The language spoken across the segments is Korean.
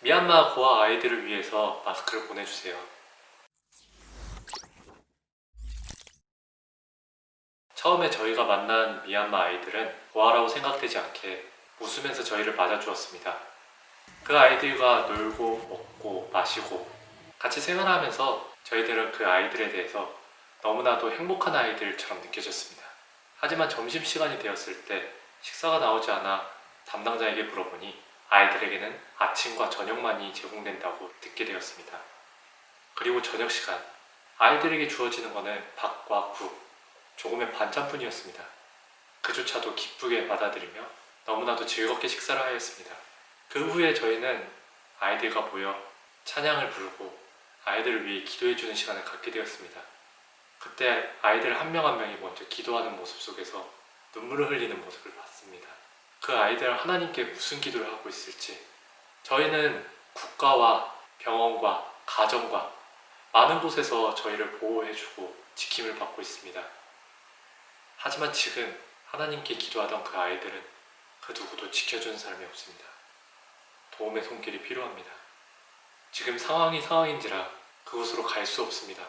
미얀마 고아 아이들을 위해서 마스크를 보내주세요. 처음에 저희가 만난 미얀마 아이들은 고아라고 생각되지 않게 웃으면서 저희를 맞아주었습니다. 그 아이들과 놀고 먹고 마시고 같이 생활하면서 저희들은 그 아이들에 대해서 너무나도 행복한 아이들처럼 느껴졌습니다. 하지만 점심시간이 되었을 때 식사가 나오지 않아 담당자에게 물어보니 아이들에게는 아침과 저녁만이 제공된다고 듣게 되었습니다. 그리고 저녁 시간 아이들에게 주어지는 것은 밥과 국, 조금의 반찬뿐이었습니다. 그조차도 기쁘게 받아들이며 너무나도 즐겁게 식사를 하였습니다. 그 후에 저희는 아이들과 모여 찬양을 부르고 아이들을 위해 기도해주는 시간을 갖게 되었습니다. 그때 아이들 한 명한 명이 먼저 기도하는 모습 속에서 눈물을 흘리는 모습을 봤습니다. 그 아이들 하나님께 무슨 기도를 하고 있을지 저희는 국가와 병원과 가정과 많은 곳에서 저희를 보호해주고 지킴을 받고 있습니다. 하지만 지금 하나님께 기도하던 그 아이들은 그 누구도 지켜주는 사람이 없습니다. 도움의 손길이 필요합니다. 지금 상황이 상황인지라 그곳으로 갈 수 없습니다.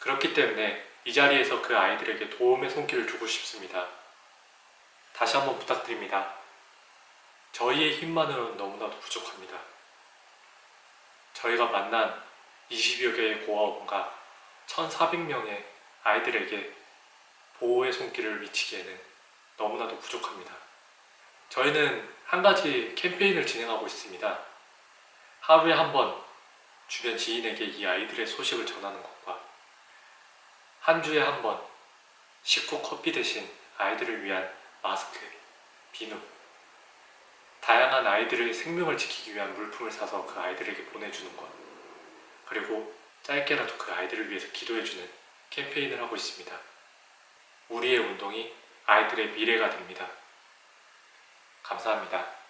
그렇기 때문에 이 자리에서 그 아이들에게 도움의 손길을 주고 싶습니다. 다시 한번 부탁드립니다. 저희의 힘만으로는 너무나도 부족합니다. 저희가 만난 20여 개의 고아원과 1,400명의 아이들에게 보호의 손길을 미치기에는 너무나도 부족합니다. 저희는 한 가지 캠페인을 진행하고 있습니다. 하루에 한 번 주변 지인에게 이 아이들의 소식을 전하는 것과 한 주에 한 번 식후 커피 대신 아이들을 위한 마스크, 비누, 다양한 아이들의 생명을 지키기 위한 물품을 사서 그 아이들에게 보내주는 것, 그리고 짧게라도 그 아이들을 위해서 기도해주는 캠페인을 하고 있습니다. 우리의 운동이 아이들의 미래가 됩니다. 감사합니다.